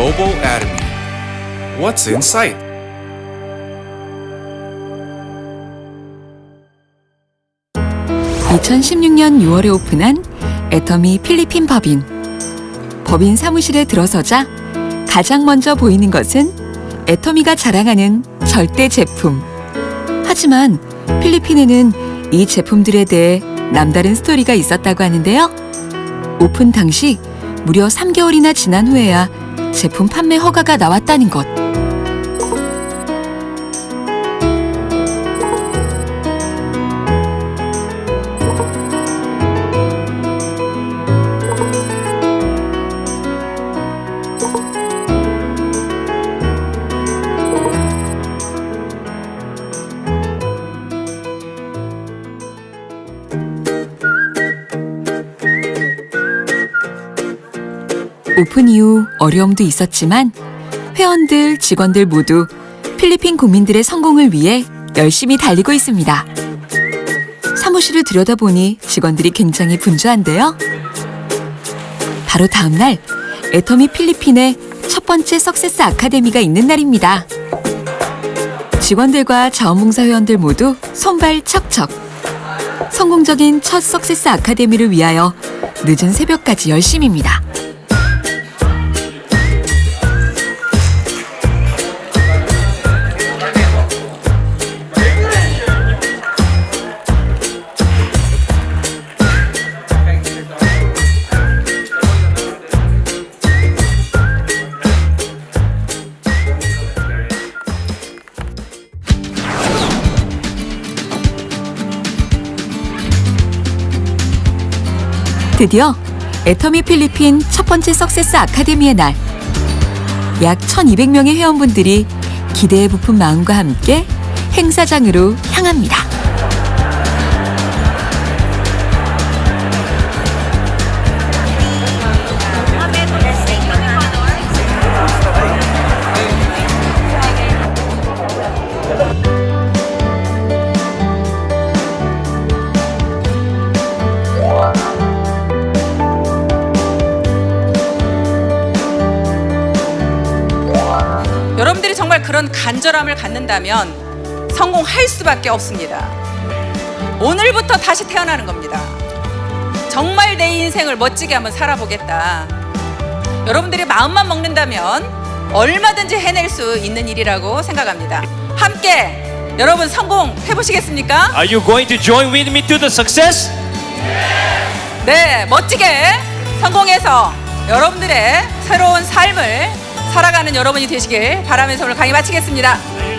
Global Atomy. What's in sight? (2016년 6월에) 오픈한 애터미 필리핀 법인 법인 사무실에 들어서자 가장 먼저 보이는 것은 애터미가 자랑하는 절대 제품 하지만 필리핀에는 이 제품들에 대해 남다른 스토리가 있었다고 하는데요 오픈 당시 무려 3개월이나 지난 후에야 제품 판매 허가가 나왔다는 것 오픈 이후 어려움도 있었지만 회원들, 직원들 모두 필리핀 국민들의 성공을 위해 열심히 달리고 있습니다. 사무실을 들여다보니 직원들이 굉장히 분주한데요. 바로 다음 날 애터미 필리핀의 첫 번째 석세스 아카데미가 있는 날입니다. 직원들과 자원봉사 회원들 모두 손발 척척. 성공적인 첫 석세스 아카데미를 위하여 늦은 새벽까지 열심입니다. 드디어 애터미 필리핀 첫 번째 석세스 아카데미의 날. 약 1200명의 회원분들이 기대에 부푼 마음과 함께 행사장으로 향합니다. 그런 간절함을 갖는다면 성공할 수밖에 없습니다. 오늘부터 다시 태어나는 겁니다. 정말 내 인생을 멋지게 한번 살아보겠다. 여러분들이 마음만 먹는다면 얼마든지 해낼 수 있는 일이라고 생각합니다. 함께 여러분 성공해 보시겠습니까? Are you going to join with me to the success? 네, 멋지게 성공해서 여러분들의 새로운 삶을 살아가는 여러분이 되시길 바라면서 오늘 강의 마치겠습니다.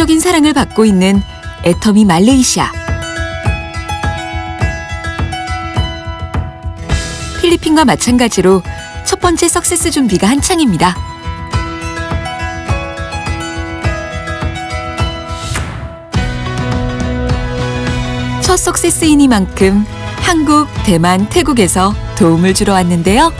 폭발적인 사랑을 받고 있는 애터미 말레이시아. 필리핀과 마찬가지로 첫 번째 석세스 준비가 한창입니다. 첫 석세스이니만큼 한국, 대만, 태국에서 도움을 주러 왔는데요.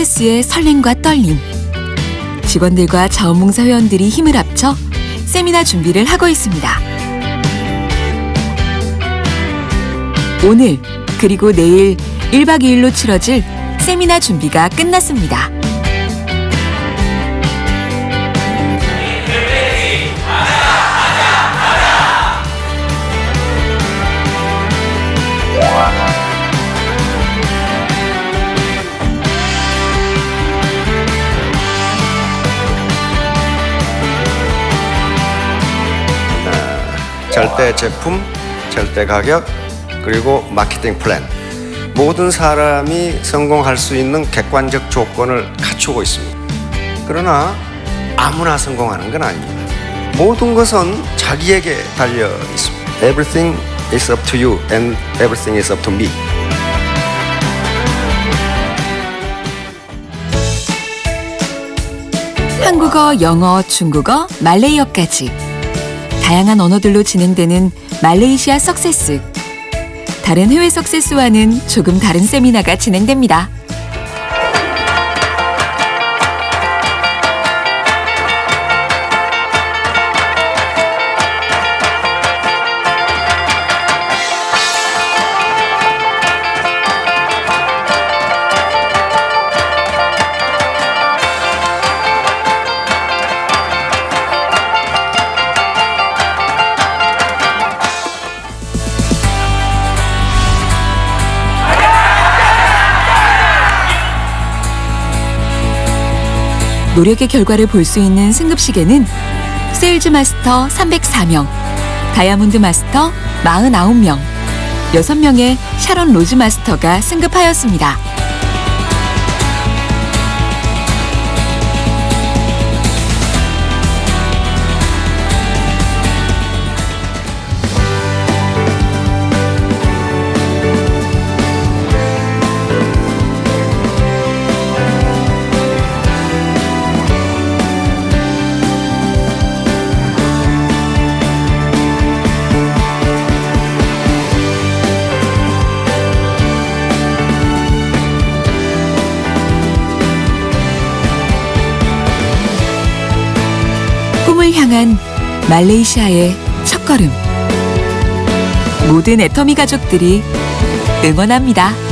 첫 석세스의 설렘과 떨림. 직원들과 자원봉사 회원들이 힘을 합쳐 세미나 준비를 하고 있습니다. 오늘 그리고 내일 1박 2일로 치러질 세미나 준비가 끝났습니다. 절대 제품, 절대 가격, 그리고 마케팅 플랜. 모든 사람이 성공할 수 있는 객관적 조건을 갖추고 있습니다. 그러나 아무나 성공하는 건 아닙니다. 모든 것은 자기에게 달려 있습니다. Everything is up to you and everything is up to me. 한국어, 영어, 중국어, 말레이어까지 다양한 언어들로 진행되는 말레이시아 석세스. 다른 해외 석세스와는 조금 다른 세미나가 진행됩니다. 노력의 결과를 볼 수 있는 승급식에는 세일즈 마스터 304명, 다이아몬드 마스터 49명, 6명의 샤론 로즈 마스터가 승급하였습니다. 꿈을 향한 말레이시아의 첫걸음. 모든 애터미 가족들이 응원합니다.